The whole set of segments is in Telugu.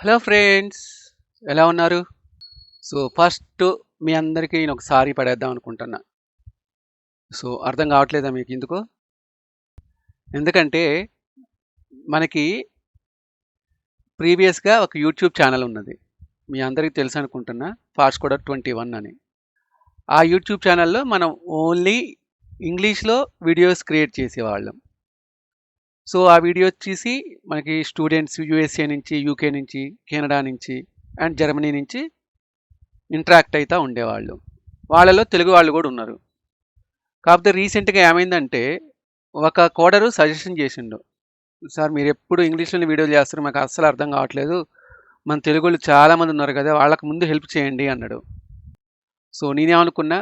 హలో ఫ్రెండ్స్ ఎలా ఉన్నారు? సో ఫస్ట్ మీ అందరికీ నేను ఒక సారీ పడేద్దాం అనుకుంటున్నా. సో అర్థం కావట్లేదా మీకు ఎందుకు ఎందుకంటే మనకి ప్రీవియస్గా ఒక యూట్యూబ్ ఛానల్ ఉన్నది. మీ అందరికీ తెలుసు అనుకుంటున్నా ఫాస్ట్ కూడా ట్వంటీ వన్ అని. ఆ యూట్యూబ్ ఛానల్లో మనం ఓన్లీ ఇంగ్లీష్లో వీడియోస్ క్రియేట్ చేసేవాళ్ళం. సో ఆ వీడియో వచ్చేసి మనకి స్టూడెంట్స్ యూఎస్ఏ నుంచి యూకే నుంచి కెనడా నుంచి అండ్ జర్మనీ నుంచి ఇంటరాక్ట్ అవుతూ ఉండేవాళ్ళు. వాళ్ళలో తెలుగు వాళ్ళు కూడా ఉన్నారు. కాకపోతే రీసెంట్గా ఏమైందంటే ఒక కోడరు సజెషన్ చేసిండు. సార్ మీరు ఎప్పుడు ఇంగ్లీష్లోనే వీడియోలు చేస్తారు మాకు అస్సలు అర్థం కావట్లేదు. మన తెలుగు వాళ్ళు చాలామంది ఉన్నారు కదా వాళ్ళకి ముందు హెల్ప్ చేయండి అన్నాడు. సో నేనేమనుకున్నా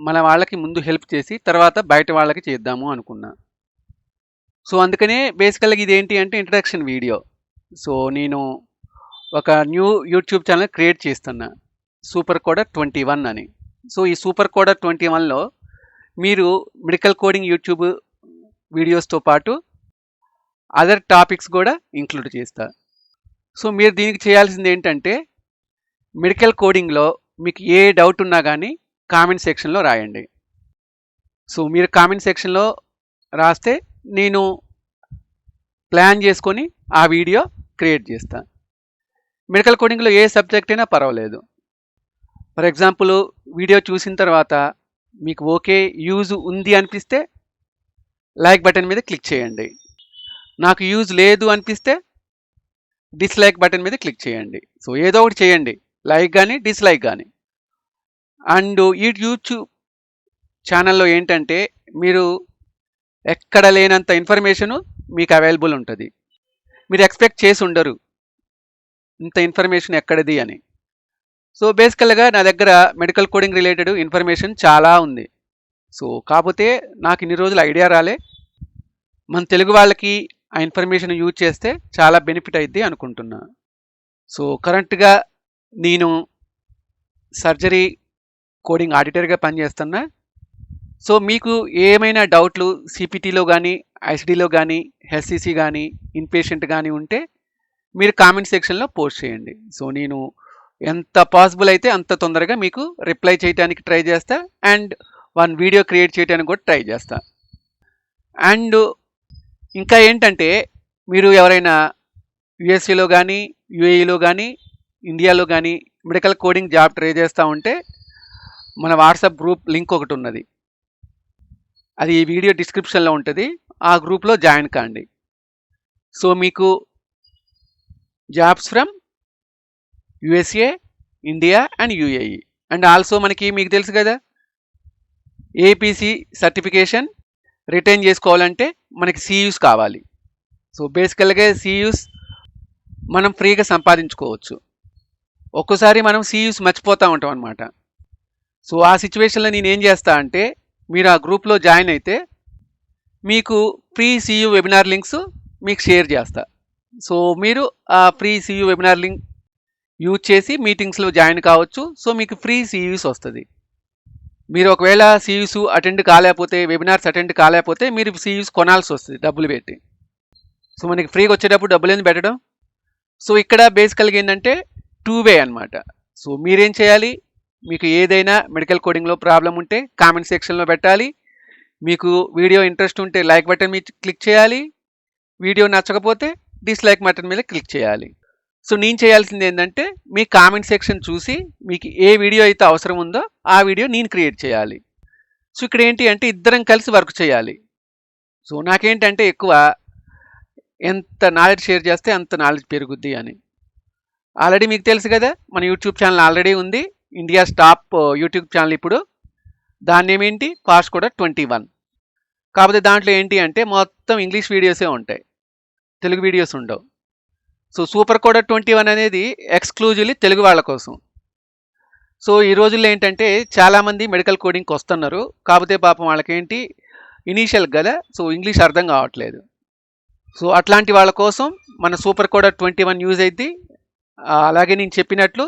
మన వాళ్ళకి ముందు హెల్ప్ చేసి తర్వాత బయట వాళ్ళకి చేద్దాము అనుకున్నా. సో అందుకనే బేసికల్గా ఇది ఏంటి అంటే ఇంట్రడక్షన్ వీడియో సో నేను ఒక న్యూ యూట్యూబ్ ఛానల్ క్రియేట్ చేస్తున్నా. సూపర్ కోడర్ ట్వంటీ వన్ అని. సో ఈ సూపర్ కోడర్ ట్వంటీ వన్లో మీరు మెడికల్ కోడింగ్ యూట్యూబ్ వీడియోస్తో పాటు అదర్ టాపిక్స్ కూడా ఇంక్లూడ్ చేస్తా. సో మీరు దీనికి చేయాల్సింది ఏంటంటే మెడికల్ కోడింగ్లో మీకు ఏ డౌట్ ఉన్నా కానీ కామెంట్ సెక్షన్లో రాయండి. సో మీరు కామెంట్ సెక్షన్లో రాస్తే నేను ప్లాన్ చేసుకొని ఆ వీడియో క్రియేట్ చేస్తాను మెడికల్ కోడింగ్లో ఏ సబ్జెక్ట్ అయినా పర్వాలేదు. ఫర్ ఎగ్జాంపుల్ వీడియో చూసిన తర్వాత మీకు ఓకే యూజ్ ఉంది అనిపిస్తే లైక్ బటన్ మీద క్లిక్ చేయండి. నాకు యూజ్ లేదు అనిపిస్తే డిస్లైక్ బటన్ మీద క్లిక్ చేయండి. సో ఏదో ఒకటి చేయండి. లైక్ కానీ డిస్లైక్ కానీ అండ్ ఈ యూట్యూబ్ ఛానల్లో ఏంటంటే మీరు ఎక్కడ లేనంత ఇన్ఫర్మేషను మీకు అవైలబుల్ ఉంటుంది. మీరు ఎక్స్పెక్ట్ చేసి ఉండరు. ఇంత ఇన్ఫర్మేషన్ ఎక్కడిది అని. సో బేసికల్గా నా దగ్గర మెడికల్ కోడింగ్ రిలేటెడ్ ఇన్ఫర్మేషన్ చాలా ఉంది. సో కాకపోతే నాకు ఇన్ని రోజులు ఐడియా రాలే. మన తెలుగు వాళ్ళకి ఆ ఇన్ఫర్మేషన్ యూజ్ చేస్తే చాలా బెనిఫిట్ అయింది అనుకుంటున్నా. సో కరెంట్గా నేను సర్జరీ కోడింగ్ ఆడిటర్గా పనిచేస్తున్నా. సో మీకు ఏమైనా డౌట్లు సిపిటీలో కానీ ఐసిడిలో కానీ హెచ్సిసి కానీ ఇన్పేషెంట్ కానీ ఉంటే మీరు కామెంట్ సెక్షన్లో పోస్ట్ చేయండి. సో నేను ఎంత పాసిబుల్ అయితే అంత తొందరగా మీకు రిప్లై చేయడానికి ట్రై చేస్తా అండ్ వన్ వీడియో క్రియేట్ చేయడానికి కూడా ట్రై చేస్తా. అండ్ ఇంకా ఏంటంటే మీరు ఎవరైనా యుఎస్ఏలో కానీ యుఏఈలో కానీ ఇండియాలో కానీ మెడికల్ కోడింగ్ జాబ్ ట్రై చేస్తూ ఉంటే మన వాట్సాప్ గ్రూప్ లింక్ ఒకటి ఉన్నది. అది ఈ వీడియో డిస్క్రిప్షన్లో ఉంటుంది. ఆ గ్రూప్లో జాయిన్ కాండి. సో మీకు jobs from USA India and UAE and also మనకి మీకు తెలుసు కదా? ఏపీసీ సర్టిఫికేషన్ రిటైన్ చేసుకోవాలంటే మనకి సియూస్ కావాలి. సో బేసికల్గా సియూస్ మనం ఫ్రీగా సంపాదించుకోవచ్చు. ఒక్కోసారి మనం సియూస్ మర్చిపోతూ ఉంటాం అనమాట సో ఆ సిచ్యువేషన్లో నేను ఏం చేస్తా అంటే మీరు ఆ గ్రూప్లో జాయిన్ అయితే మీకు ఫ్రీ సియు వెబినార్ లింక్స్ మీకు షేర్ చేస్తా. సో మీరు ఆ free CU webinar link use చేసి మీటింగ్స్లో జాయిన్ కావచ్చు. సో మీకు ఫ్రీ సియూస్ వస్తుంది. మీరు ఒకవేళ సియూస్ అటెండ్ కాలేకపోతే వెబినార్స్ అటెండ్ కాలేకపోతే మీరు సియూస్ కొనాల్సి వస్తుంది డబ్బులు పెట్టి. సో మనకి ఫ్రీగా వచ్చేటప్పుడు డబ్బులు ఏంది పెట్టడం? సో ఇక్కడ బేసికల్గా ఏంటంటే టూ వే అనమాట సో మీరేం చేయాలి? మీకు ఏదైనా మెడికల్ కోడింగ్లో ప్రాబ్లం ఉంటే కామెంట్ సెక్షన్లో పెట్టాలి. మీకు వీడియో ఇంట్రెస్ట్ ఉంటే లైక్ బటన్ మీద క్లిక్ చేయాలి. వీడియో నచ్చకపోతే డిస్లైక్ బటన్ మీద క్లిక్ చేయాలి. సో నేను చేయాల్సింది ఏంటంటే మీ కామెంట్ సెక్షన్ చూసి మీకు ఏ వీడియో అయితే అవసరం ఉందో ఆ వీడియో నేను క్రియేట్ చేయాలి. సో ఇక్కడ ఏంటి అంటే ఇద్దరం కలిసి వర్క్ చేయాలి. సో నాకేంటంటే ఎక్కువ ఎంత నాలెడ్జ్ షేర్ చేస్తే అంత నాలెడ్జ్ పెరుగుద్ది అని. ఆల్రెడీ మీకు తెలుసు కదా మన యూట్యూబ్ ఛానల్ ఆల్రెడీ ఉంది. ఇండియా టాప్ యూట్యూబ్ ఛానల్ ఇప్పుడు. దాని ఏమేంటి ఫాస్ట్ కూడా ట్వంటీ వన్. కాకపోతే దాంట్లో ఏంటి అంటే మొత్తం ఇంగ్లీష్ వీడియోసే ఉంటాయి. తెలుగు వీడియోస్ ఉండవు. సో సూపర్ కూడా ట్వంటీ వన్ అనేది ఎక్స్క్లూజివ్లీ తెలుగు వాళ్ళ కోసం. సో ఈ రోజుల్లో ఏంటంటే చాలామంది మెడికల్ కోడింగ్కి వస్తున్నారు. కాకపోతే పాపం వాళ్ళకేంటి? ఇనీషియల్ కదా సో ఇంగ్లీష్ అర్థం కావట్లేదు. సో అట్లాంటి వాళ్ళ కోసం మన సూపర్ కూడా ట్వంటీ వన్ యూజ్ అయింది అలాగే నేను చెప్పినట్లు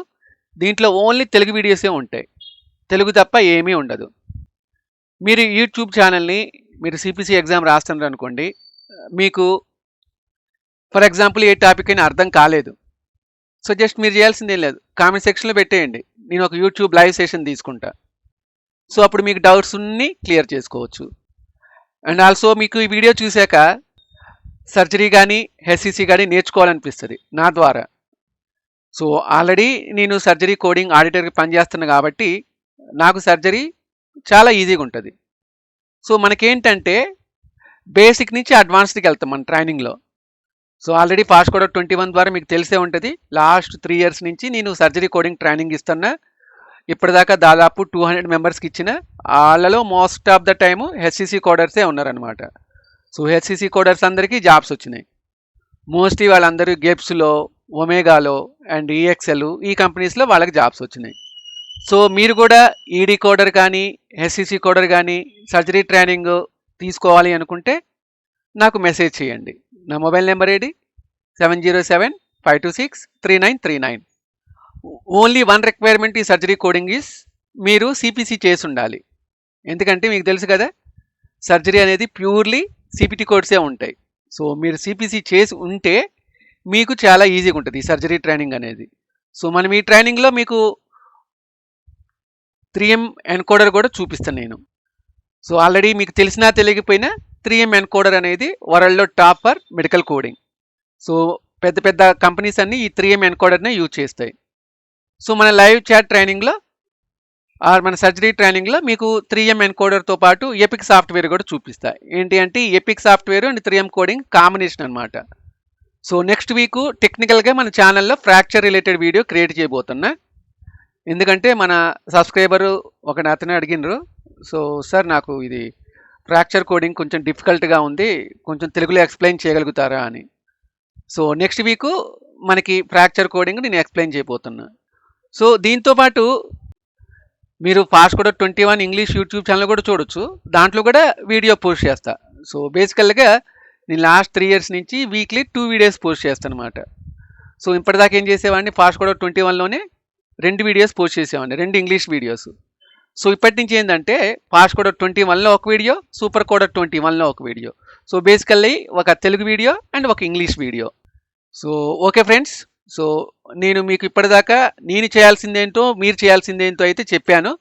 దీంట్లో ఓన్లీ తెలుగు వీడియోసే ఉంటాయి. తెలుగు తప్ప ఏమీ ఉండదు. మీరు యూట్యూబ్ ఛానల్ని మీరు సిపిసి ఎగ్జామ్ రాస్తున్నారు అనుకోండి మీకు ఫర్ ఎగ్జాంపుల్ ఏ టాపిక్ అయినా అర్థం కాలేదు. సో జస్ట్ మీరు చేయాల్సిందేం లేదు. కామెంట్ సెక్షన్లో పెట్టేయండి. నేను ఒక యూట్యూబ్ లైవ్ సెషన్ తీసుకుంటా. సో అప్పుడు మీకు డౌట్స్ ఉన్ని క్లియర్ చేసుకోవచ్చు. అండ్ ఆల్సో మీకు ఈ వీడియో చూశాక సర్జరీ కానీ హెచ్సిసి కానీ నేర్చుకోవాలనిపిస్తుంది. నా ద్వారా. సో ఆల్రెడీ నేను సర్జరీ కోడింగ్ ఆడిటర్కి పనిచేస్తున్నాను కాబట్టి నాకు సర్జరీ చాలా ఈజీగా ఉంటుంది. సో మనకేంటంటే బేసిక్ నుంచి అడ్వాన్స్డ్కి వెళ్తాం మన ట్రైనింగ్లో. సో ఆల్రెడీ ఫాస్ట్ కూడా ట్వంటీ వన్ ద్వారా మీకు తెలిసే ఉంటుంది. లాస్ట్ త్రీ ఇయర్స్ నుంచి నేను సర్జరీ కోడింగ్ ట్రైనింగ్ ఇస్తున్నా. ఇప్పటిదాకా దాదాపు టూ హండ్రెడ్ మెంబర్స్కి ఇచ్చిన. వాళ్ళలో most of the time HCC కోడర్సే ఉన్నారనమాట సో హెచ్సిసి కోడర్స్ అందరికీ జాబ్స్ వచ్చినాయి. మోస్ట్లీ వాళ్ళందరూ గేప్స్లో ఒమేగాలో అండ్ ఈఎక్సెల్ ఈ కంపెనీస్లో వాళ్ళకి జాబ్స్ వచ్చినాయి. సో మీరు కూడా ఈడీ కోడర్ కానీ హెచ్సిసి కోడర్ కానీ సర్జరీ ట్రైనింగ్ తీసుకోవాలి అనుకుంటే నాకు మెసేజ్ చేయండి. నా మొబైల్ నెంబర్ ఏది? Seven zero seven five two six three nine three nine only one requirement ఈ సర్జరీ కోడింగ్ ఈస్ మీరు సిపిసి చేసి ఉండాలి. ఎందుకంటే మీకు తెలుసు కదా సర్జరీ అనేది ప్యూర్లీ సిపిటి కోడ్సే ఉంటాయి. సో మీరు సిపిసి చేసి ఉంటే మీకు చాలా ఈజీగా ఉంటుంది ఈ సర్జరీ ట్రైనింగ్ అనేది. సో మనం ఈ ట్రైనింగ్లో మీకు త్రీ ఎం ఎన్కోడర్ కూడా చూపిస్తాను నేను. సో ఆల్రెడీ మీకు తెలిసినా తెలియకపోయినా త్రీ ఎం ఎన్కోడర్ అనేది వరల్డ్లో top for medical coding. So పెద్ద పెద్ద కంపెనీస్ అన్నీ ఈ త్రీ ఎం ఎన్కోడర్నే యూజ్ చేస్తాయి. సో మన లైవ్ చాట్ ట్రైనింగ్లో ఆర్ మన సర్జరీ ట్రైనింగ్లో మీకు త్రీ ఎం ఎన్కోడర్తో పాటు ఎపిక్ సాఫ్ట్వేర్ కూడా చూపిస్తా. ఏంటి అంటే epic software and three M coding combination అనమాట సో నెక్స్ట్ వీక్ టెక్నికల్గా మన ఛానల్లో ఫ్రాక్చర్ రిలేటెడ్ వీడియో క్రియేట్ చేయబోతున్నా. ఎందుకంటే మన సబ్స్క్రైబరు ఒక అతనే అడిగినారు సో సార్ నాకు ఇది ఫ్రాక్చర్ కోడింగ్ కొంచెం డిఫికల్ట్గా ఉంది. కొంచెం తెలుగులో ఎక్స్ప్లెయిన్ చేయగలుగుతారా అని. సో నెక్స్ట్ వీక్ మనకి ఫ్రాక్చర్ కోడింగ్ నేను ఎక్స్ప్లెయిన్ చేయబోతున్నా. సో దీంతో పాటు మీరు ఫాస్ట్ కూడా twenty one English YouTube channel కూడా చూడొచ్చు. దాంట్లో కూడా వీడియో పోస్ట్ చేస్తా. సో బేసికల్గా నేను లాస్ట్ త్రీ ఇయర్స్ నుంచి వీక్లీ టూ వీడియోస్ పోస్ట్ చేస్తాను అనమాట సో ఇప్పటిదాకా ఏం చేసేవాడిని? ఫాస్ట్ కూడా ట్వంటీ వన్లోనే రెండు వీడియోస్ పోస్ట్ చేసేవాడిని. రెండు ఇంగ్లీష్ వీడియోస్ సో ఇప్పటి నుంచి ఏంటంటే ఫాస్ట్ కోడర్ ట్వంటీ వన్లో ఒక వీడియో సూపర్ కోడర్ ట్వంటీ వన్లో ఒక వీడియో సో బేసికల్లీ ఒక తెలుగు వీడియో అండ్ ఒక English video so okay friends so నేను మీకు ఇప్పటిదాకా నేను చేయాల్సిందేంటో మీరు చేయాల్సిందేంటో అయితే చెప్పాను.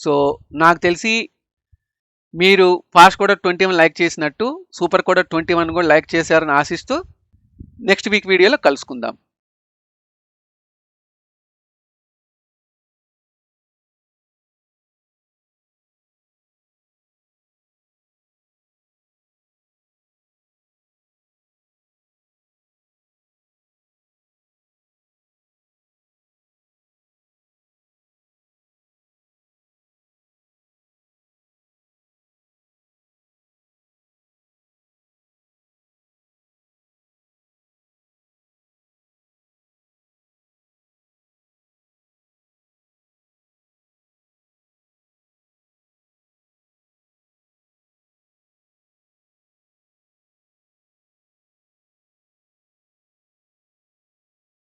సో నాకు తెలిసి మీరు fast coder twenty one like చేసినట్టు సూపర్ కోడర్ ట్వంటీ వన్ కూడా లైక్ చేశారని ఆశిస్తూ నెక్స్ట్ వీక్ వీడియోలో కలుసుకుందాం.